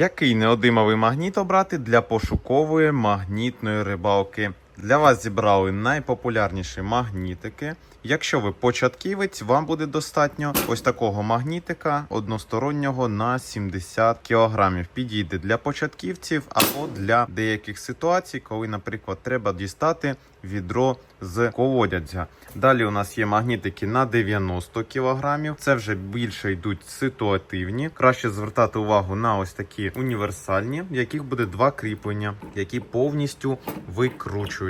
Який неодимовий магніт обрати для пошукової магнітної рибалки? Для вас зібрали найпопулярніші магнітики. Якщо ви початківець, вам буде достатньо ось такого магнітика одностороннього на 70 кг. Підійде для початківців або для деяких ситуацій, коли, наприклад, треба дістати відро з колодязя. Далі у нас є магнітики на 90 кг. Це вже більше йдуть ситуативні. Краще звертати увагу на ось такі універсальні, в яких буде два кріплення, які повністю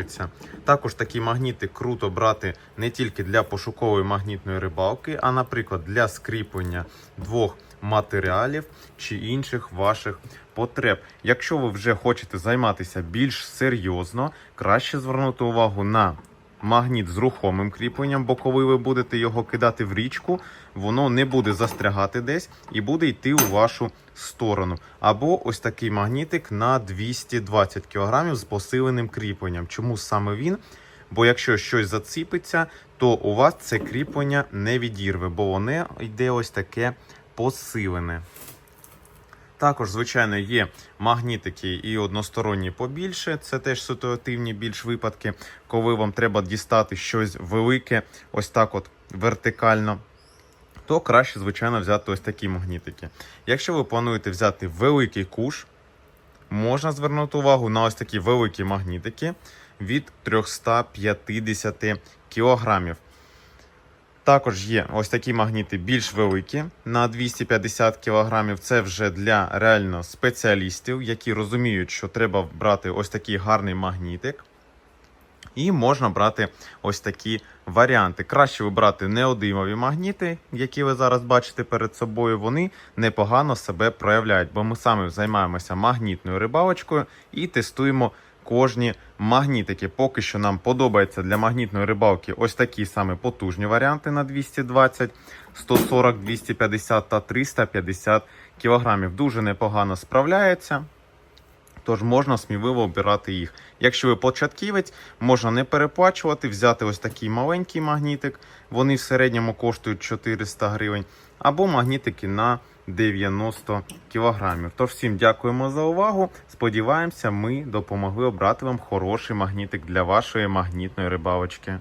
викручуються. Також такі магніти круто брати не тільки для пошукової магнітної рибалки, а, наприклад, для скріплення двох матеріалів чи інших ваших потреб. Якщо ви вже хочете займатися більш серйозно, краще звернути увагу на магніт з рухомим кріпленням, бо коли ви будете його кидати в річку, воно не буде застрягати десь і буде йти у вашу сторону. Або ось такий магнітик на 220 кг з посиленим кріпленням. Чому саме він? Бо якщо щось заціпиться, то у вас це кріплення не відірве, бо воно йде ось таке посилене. Також, звичайно, є магнітики і односторонні побільше. Це теж ситуативні більш випадки, коли вам треба дістати щось велике, ось так от вертикально. То краще, звичайно, взяти ось такі магнітики. Якщо ви плануєте взяти великий куш, можна звернути увагу на ось такі великі магнітики від 350 кілограмів. Також є ось такі магніти більш великі на 250 кг. Це вже для реально спеціалістів, які розуміють, що треба брати ось такий гарний магнітик. І можна брати ось такі варіанти. Краще вибрати неодимові магніти, які ви зараз бачите перед собою. Вони непогано себе проявляють, бо ми саме займаємося магнітною рибалочкою і тестуємо кожні магнітики. Поки що нам подобається для магнітної рибалки ось такі саме потужні варіанти на 220, 140, 250 та 350 кг. Дуже непогано справляється. Тож можна сміливо обирати їх. Якщо ви початківець, можна не переплачувати, взяти ось такий маленький магнітик. Вони в середньому коштують 400 гривень, або магнітики на 90 кілограмів. Тож всім дякуємо за увагу. Сподіваємося, ми допомогли обрати вам хороший магнітик для вашої магнітної рибалочки.